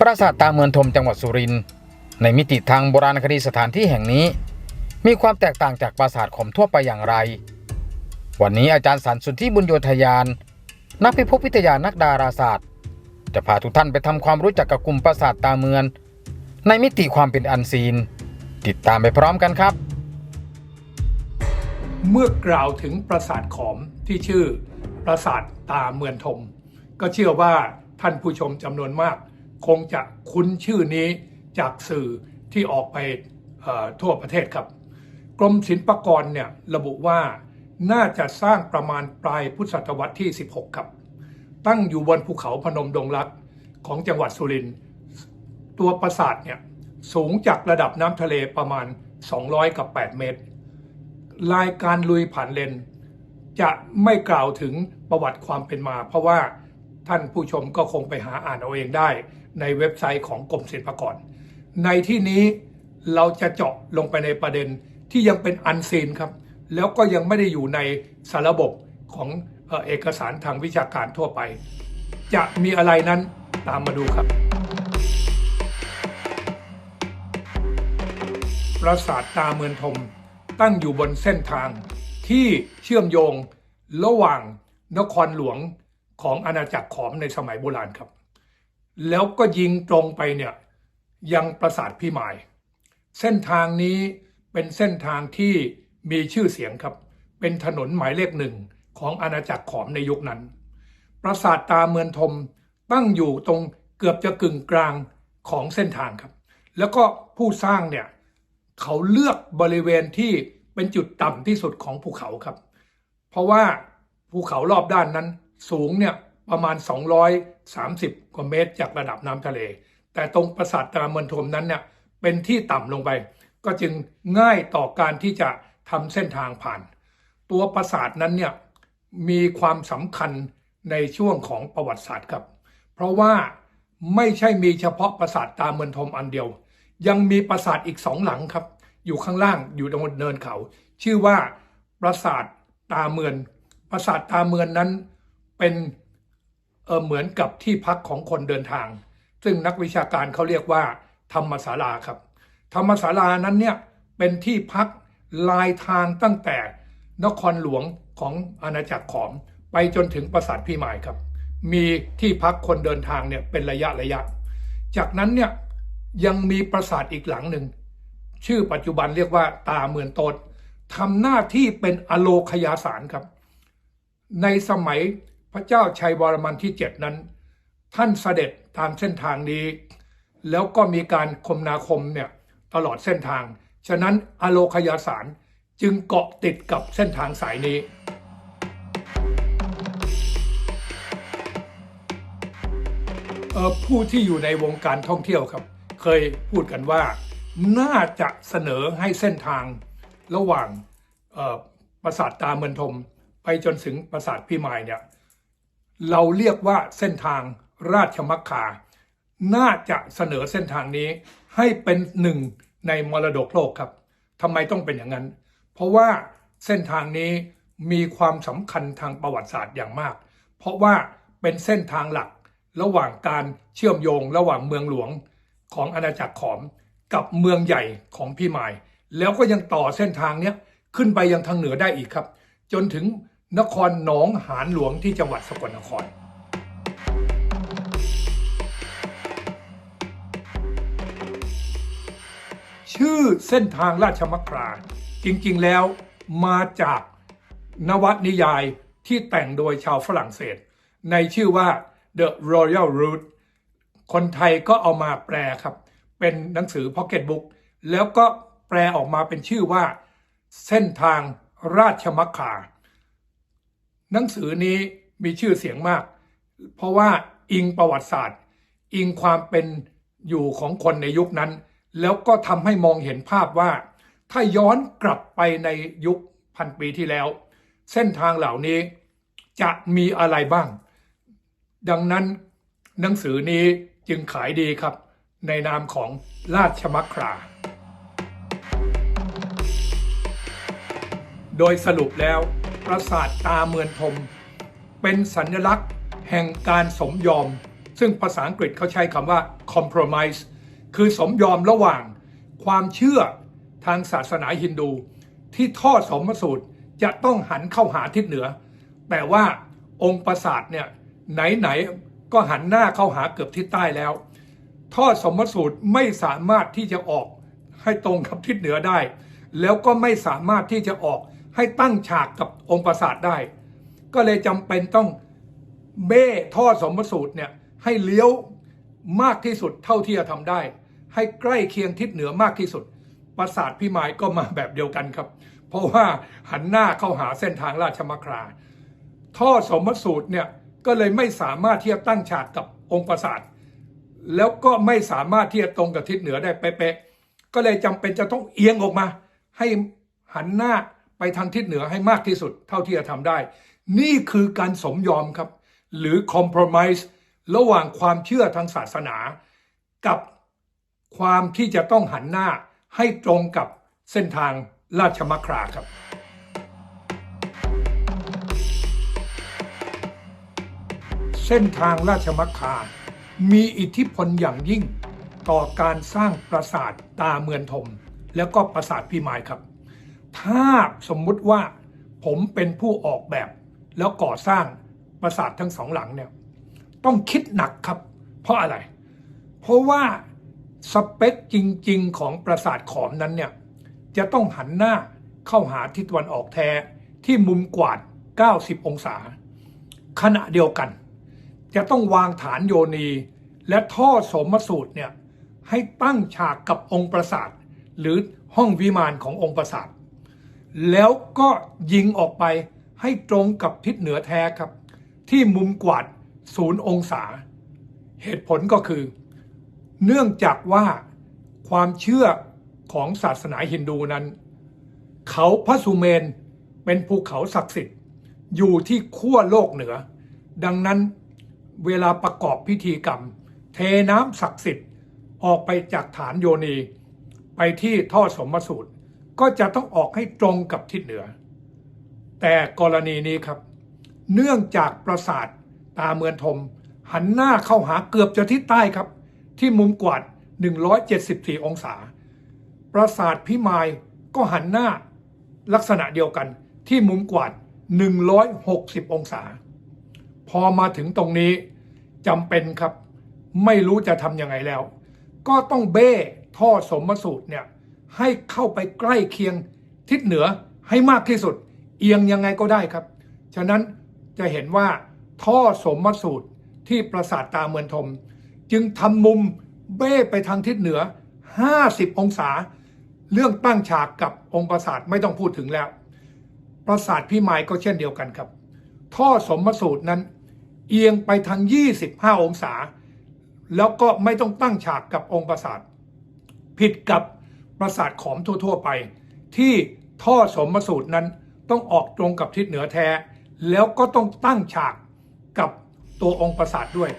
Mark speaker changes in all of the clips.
Speaker 1: ปราสาทตาเมือนทมจังหวัดสุรินทร์ในมิติทางโบราณคดีสถานที่แห่งนี้ มีความแตกต่างจากปราสาทขมทั่วไปอย่างไร วันนี้อาจารย์สันสุทธิบุญโยธยาน นักพิภพวิทยานักดาราศาสตร์ จะพาทุกท่านไปทำความรู้จักกับกลุ่มปราสาทตาเมือนในมิติความเป็นอันซีน ติดตามไปพร้อมกันครับ
Speaker 2: เมื่อกล่าวถึงปราสาทขอมที่ชื่อปราสาทตาเมือนทมก็เชื่อว่าท่านผู้ชมจำนวนมาก คงจะคุ้นชื่อนี้จากสื่อที่ออกไปทั่วประเทศครับ กรมศิลปากรเนี่ยระบุว่าน่าจะสร้างประมาณปลายพุทธศตวรรษที่ 16 ครับ ตั้งอยู่บนภูเขาพนมดงรักของจังหวัดสุรินทร์ตัวปราสาทเนี่ยสูงจากระดับน้ำทะเลประมาณ 200 กับ 8 เมตร รายการลุยผ่านเลน จะไม่กล่าวถึงประวัติความเป็นมา เพราะว่าท่านผู้ชมก็คงไปหาอ่านเอาเองได้ ในเว็บไซต์ของกรมศิลปากร ในที่นี้เราจะเจาะลงไปในประเด็นที่ยังเป็นอันซีนครับ แล้วก็ยังไม่ได้อยู่ในสารบบของเอกสารทางวิชาการทั่วไป จะมีอะไรนั้นตามมาดูครับ ปราสาทตาเมือนทมตั้งอยู่บนเส้นทางที่เชื่อมโยงระหว่างนครหลวงของอาณาจักรขอมในสมัยโบราณครับ แล้วก็ยิงตรงไปเนี่ยยังปราสาทพิมาย เส้นทางนี้เป็นเส้นทางที่มีชื่อเสียงครับ เป็นถนนหมายเลขหนึ่งของอาณาจักรขอมในยุคนั้น ปราสาทตาเมือนทมตั้งอยู่ตรงเกือบจะกึ่งกลางของเส้นทางครับ แล้วก็ผู้สร้างเนี่ยเขาเลือกบริเวณที่เป็นจุดต่ำที่สุดของภูเขาครับ เพราะว่าภูเขารอบด้านนั้นสูงเนี่ย ประมาณ 230 กว่าเมตร จากระดับน้ำทะเล แต่ตรงปราสาทตาเมือนทมนั้นเนี่ยเป็นที่ต่ำลงไป ก็จึงง่ายต่อการที่จะทำเส้นทางผ่าน ตัวปราสาทนั้นเนี่ยมีความสำคัญในช่วงของประวัติศาสตร์ครับ เพราะว่าไม่ใช่มีเฉพาะปราสาทตาเมือนทมอันเดียว ยังมีปราสาทอีกสองหลังครับ อยู่ข้างล่างอยู่ตรงเนินเขา ชื่อว่าปราสาทตาเมือน ปราสาทตาเมือนนั้นเป็น เออเหมือนกับที่พักของคนเดินทาง ซึ่งนักวิชาการเขาเรียกว่า ธรรมศาลาครับ ธรรมศาลานั้นเนี่ยเป็นที่พักลายทางตั้งแต่นครหลวงของอาณาจักรขอม ไปจนถึงปราสาทพิมายครับ มีที่พักคนเดินทางเนี่ยเป็นระยะระยะ จากนั้นเนี่ยยังมีปราสาทอีกหลังหนึ่ง ชื่อปัจจุบันเรียกว่าตาเมือนโตดทำหน้าที่เป็นอโลคยาสารครับ ในสมัย พระเจ้าชัยวรมันที่เจ็ดนั้น ท่านเสด็จตามเส้นทางนี้ แล้วก็มีการคมนาคมเนี่ยตลอดเส้นทาง ฉะนั้นอโลคยาสารจึงเกาะติดกับเส้นทางสายนี้ ผู้ที่อยู่ในวงการท่องเที่ยวครับ เคยพูดกันว่า น่าจะเสนอให้เส้นทางระหว่างปราสาทตาเมือนทม ไปจนถึงปราสาทพิมายเนี่ย เราเรียกว่าเส้นทางราชมักคา น่าจะเสนอเส้นทางนี้ให้เป็นหนึ่งในมรดกโลกครับทำไมต้องเป็นอย่างนั้น เพราะว่าเส้นทางนี้มีความสำคัญทางประวัติศาสตร์อย่างมาก เพราะว่าเป็นเส้นทางหลักระหว่างการเชื่อมโยงระหว่างเมืองหลวงของอาณาจักรขอมกับเมืองใหญ่ของพี่มาย แล้วก็ยังต่อเส้นทางเนี้ยขึ้นไปยังทางเหนือได้อีกครับ จนถึง นครหนองหานหลวงที่จังหวัดสกลนคร ชื่อเส้นทางราชมัคราจริงๆแล้วมาจากนวนิยายที่แต่งโดยชาวฝรั่งเศส ในชื่อว่า The Royal Route คนไทยก็เอามาแปลครับ เป็นหนังสือ Pocket Book แล้วก็แปลออกมาเป็นชื่อว่า เส้นทางราชมัคคา หนังสือนี้มีชื่อเสียงมาก เพราะว่าอิงประวัติศาสตร์ อิงความเป็นอยู่ของคนในยุคนั้น แล้วก็ทำให้มองเห็นภาพว่า ถ้าย้อนกลับไปในยุคพันปีที่แล้ว เส้นทางเหล่านี้จะมีอะไรบ้าง ดังนั้นหนังสือนี้จึงขายดีครับ ในนามของราชมัคครา โดยสรุปแล้ว ปราสาทตาเมือนทมเป็นสัญลักษณ์แห่งการสมยอม ซึ่งภาษาอังกฤษเขาใช้คำว่า compromise คือสมยอมระหว่างความเชื่อทางศาสนาฮินดู ที่ทอดสมสูตรจะต้องหันเข้าหาทิศเหนือ แต่ว่าองค์ปราสาทเนี่ยไหนๆก็หันหน้าเข้าหาเกือบทิศใต้แล้วทอดสมสูตรไม่สามารถที่จะออกให้ตรงกับทิศเหนือได้ แล้วก็ไม่สามารถที่จะออก ให้ตั้งฉากกับองค์ปราสาทได้ ก็เลยจำเป็นต้องเบ้ท่อสมสูตรเนี่ยให้เลี้ยวมากที่สุดเท่าที่จะทำได้ ให้ใกล้เคียงทิศเหนือมากที่สุด ปราสาทพิมายก็มาแบบเดียวกันครับ เพราะว่าหันหน้าเข้าหาเส้นทางราชมัคลาท่อสมสูตรเนี่ยก็เลยไม่สามารถที่จะตั้งฉากกับองค์ปราสาทแล้วก็ไม่สามารถที่จะตรงกับทิศเหนือได้เป๊ะๆก็เลยจำเป็นจะต้องเอียงออกมา ให้หันหน้า ทางทิศเหนือให้มากที่สุดเท่าที่จะทำได้ นี่คือการสมยอมครับ หรือ compromise ระหว่างความเชื่อทางศาสนา กับความที่จะต้องหันหน้าให้ตรงกับเส้นทางราชมัคลาครับเส้นทางราชมังคา มีอิทธิพลอย่างยิ่ง ต่อการสร้างปราสาทตาเมือนทม แล้วก็ปราสาทพิมายครับ ถ้าสมมุติว่าผมเป็นผู้ออกแบบ แล้วก่อสร้างปราสาททั้งสองหลังเนี่ยต้องคิดหนักครับ เพราะอะไร เพราะว่าสเปคจริง ๆ ของปราสาทขอมนั้นเนี่ยจะต้องหันหน้าเข้าหาทิศตะวันออกแท้ที่มุมกวาด 90 องศา ขณะเดียวกัน จะต้องวางฐานโยนีและท่อสมสูตรเนี่ยให้ตั้งฉากกับองค์ปราสาท หรือห้องวิมานขององค์ปราสาท แล้วก็ยิงออกไปให้ตรงกับทิศเหนือแท้ครับ ที่มุมกวาดศูนย์องศา เหตุผลก็คือ เนื่องจากว่าความเชื่อของศาสนาฮินดูนั้น เขาพระสุเมนเป็นภูเขาศักดิ์สิทธิ์ อยู่ที่ขั้วโลกเหนือ ดังนั้นเวลาประกอบพิธีกรรม เทน้ำศักดิ์สิทธิ์ออกไปจากฐานโยนี ไปที่ท่อสมสูตร ก็จะต้องออกให้ตรงกับทิศเหนือ แต่กรณีนี้ครับ เนื่องจากปราสาทตาเมือนทม หันหน้าเข้าหาเกือบจะทิศใต้ครับ ที่มุมกวาด 174 องศา ปราสาทพิมายก็หันหน้าลักษณะเดียวกันที่มุมกวาด 160 องศา พอมาถึงตรงนี้จำเป็นครับ ไม่รู้จะทำยังไงแล้ว ก็ต้องเบ้ท่อสมสูตรเนี่ย ให้เข้าไปใกล้เคียงทิศเหนือให้มากที่สุด เอียงยังไงก็ได้ครับ ฉะนั้นจะเห็นว่าท่อสมสูตรที่ปราสาทตาเมือนทม จึงทำมุมเบ้ไปทางทิศเหนือ 50 องศา เรื่องตั้งฉากกับองค์ปราสาทไม่ต้องพูดถึงแล้ว ปราสาทพิมายก็เช่นเดียวกันครับ ท่อสมสูตรนั้น เอียงไปทาง 25 องศา แล้วก็ไม่ต้องตั้งฉากกับองค์ปราสาท ผิดกับ ปราสาทขอมทั่ว ๆ ไป ที่ท่อสมสูตรนั้นต้องออกตรงกับทิศเหนือแท้ แล้วก็ต้องตั้งฉากกับตัวองค์ปราสาทด้วย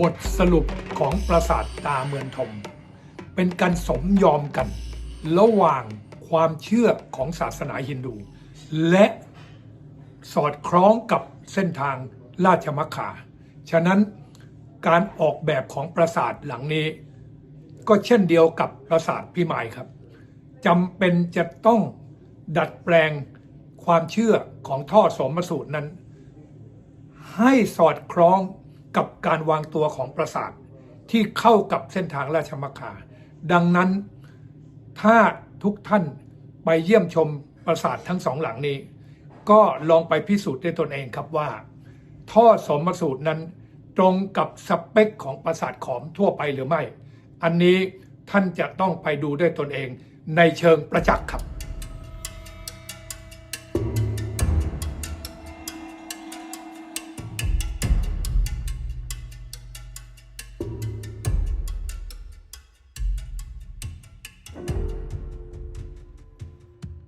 Speaker 2: บทสรุปของปราสาทตาเมือนทม เป็นการสมยอมกัน ระหว่างความเชื่อของศาสนาฮินดู และสอดคล้องกับเส้นทางราชมังคาฉะนั้น การออกแบบของปราสาทหลังนี้ ก็เช่นเดียวกับปราสาทพิมายครับจำเป็นจะต้องดัดแปลงความเชื่อของท่อสมสูตรนั้น ให้สอดคล้องกับการวางตัวของปราสาทที่เข้ากับเส้นทางราชมังคาดังนั้นถ้าทุกท่านไปเยี่ยมชมปราสาททั้งสองหลังนี้ ก็ลองไปพิสูจน์ด้วยตนเองครับว่า ท่อสมสูตรนั้น ตรงกับสเปคของประสาทขอมทั่วไปหรือไม่ อันนี้ท่านจะต้องไปดูด้วยตนเองในเชิงประจักษ์ครับ